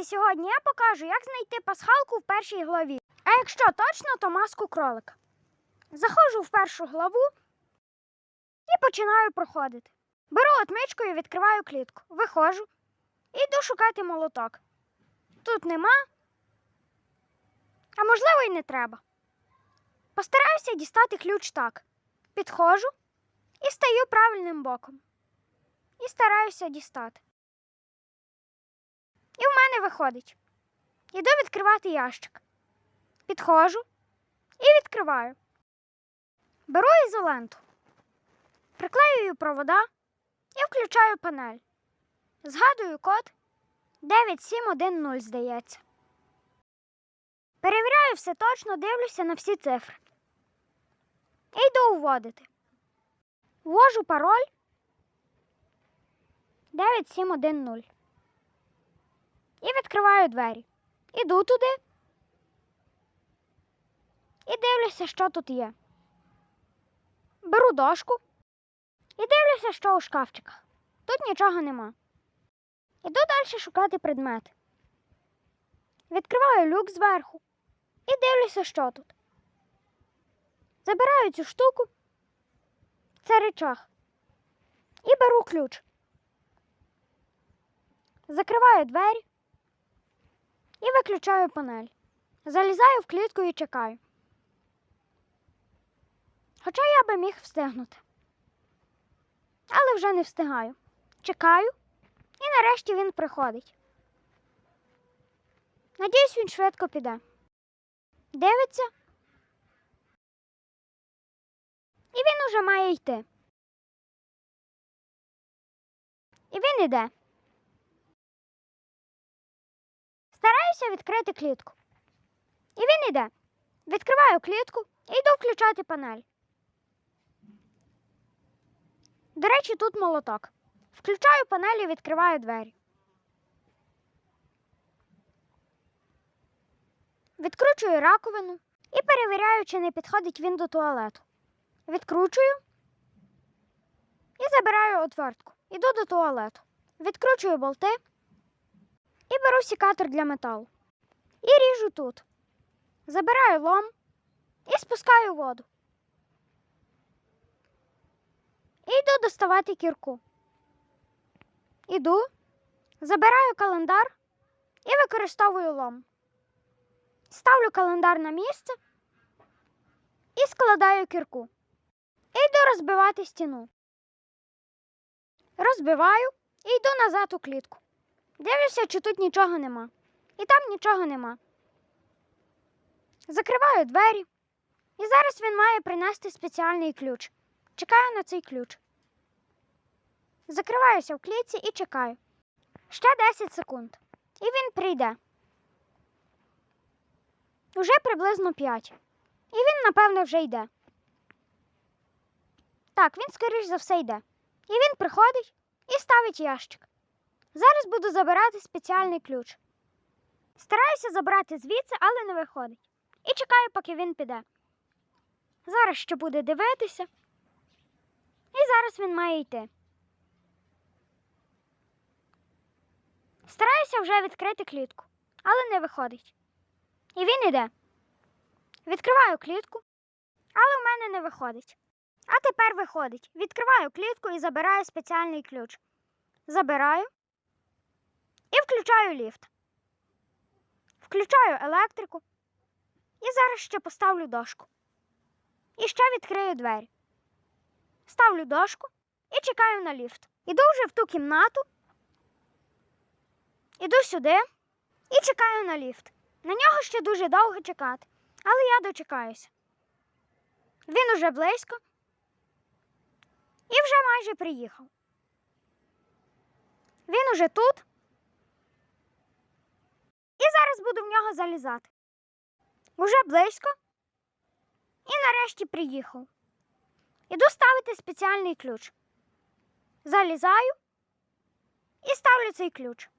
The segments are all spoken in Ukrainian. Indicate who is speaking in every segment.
Speaker 1: Давайте сьогодні я покажу, як знайти пасхалку в першій главі. А якщо точно, то маску кролика. Заходжу в першу главу і починаю проходити. Беру отмичку і відкриваю клітку. Виходжу і йду шукати молоток. Тут нема, а можливо і не треба. Постараюся дістати ключ так. Підходжу і стаю правильним боком. І стараюся дістати. І в мене виходить. Іду відкривати ящик. Підходжу і відкриваю. Беру ізоленту, приклеюю провода і включаю панель. Згадую код 9710, здається. Перевіряю все точно, дивлюся на всі цифри. І йду вводити. Ввожу пароль 9710. І відкриваю двері. Іду туди. І дивлюся, що тут є. Беру дошку і дивлюся, що у шкафчиках. Тут нічого нема. Іду далі шукати предмети. Відкриваю люк зверху і дивлюся, що тут. Забираю цю штуку. Це речах. І беру ключ. Закриваю двері і виключаю панель. Залізаю в клітку і чекаю. Хоча я би міг встигнути. Але вже не встигаю. Чекаю, і нарешті він приходить. Надіюсь, він швидко піде. Дивиться. І він уже має йти. І він іде. Стараюся відкрити клітку. І він іде. Відкриваю клітку і йду включати панель. До речі, тут молоток. Включаю панель і відкриваю двері. Відкручую раковину і перевіряю, чи не підходить він до туалету. Відкручую і забираю отвертку. Іду до туалету. Відкручую болти і беру сікатор для металу. І ріжу тут. Забираю лом і спускаю воду. І йду доставати кірку. Іду, забираю календар і використовую лом. Ставлю календар на місце і складаю кірку. І йду розбивати стіну. Розбиваю і йду назад у клітку. Дивлюся, чи тут нічого нема. І там нічого нема. Закриваю двері. І зараз він має принести спеціальний ключ. Чекаю на цей ключ. Закриваюся в клітці і чекаю. Ще 10 секунд. І він прийде. Уже приблизно 5. І він, напевно, вже йде. Так, він, скоріш за все, йде. І він приходить і ставить ящик. Зараз буду забирати спеціальний ключ. Стараюся забрати звідси, але не виходить. І чекаю, поки він піде. Зараз ще буде дивитися. І зараз він має йти. Стараюся вже відкрити клітку, але не виходить. І він іде. Відкриваю клітку, але в мене не виходить. А тепер виходить. Відкриваю клітку і забираю спеціальний ключ. Забираю і включаю ліфт. Включаю електрику. І зараз ще поставлю дошку. І ще відкрию двері. Ставлю дошку і чекаю на ліфт. Іду вже в ту кімнату. Іду сюди і чекаю на ліфт. На нього ще дуже довго чекати, але я дочекаюся. Він уже близько і вже майже приїхав. Він уже тут. І нього залізати. Уже близько. І нарешті приїхав. Іду ставити спеціальний ключ. Залізаю і ставлю цей ключ.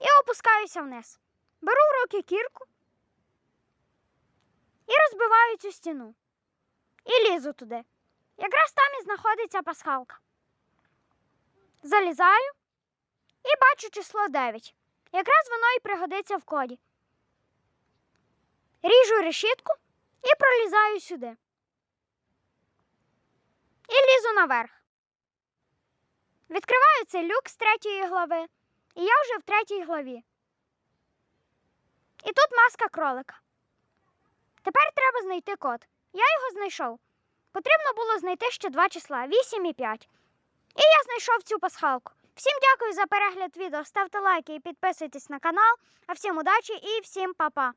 Speaker 1: І опускаюся вниз. Беру в руки кірку і розбиваю цю стіну. І лізу туди. Якраз там і знаходиться пасхалка. Залізаю і бачу число 9. Якраз воно і пригодиться в коді. Ріжу решітку і пролізаю сюди. І лізу наверх. Відкриваю цей люк з третьої глави, і я вже в третій главі. І тут маска кролика. Тепер треба знайти код. Я його знайшов. Потрібно було знайти ще два числа 8 і 5. І я знайшов цю пасхалку. Всім дякую за перегляд відео. Ставте лайки і підписуйтесь на канал. А всім удачі і всім па-па.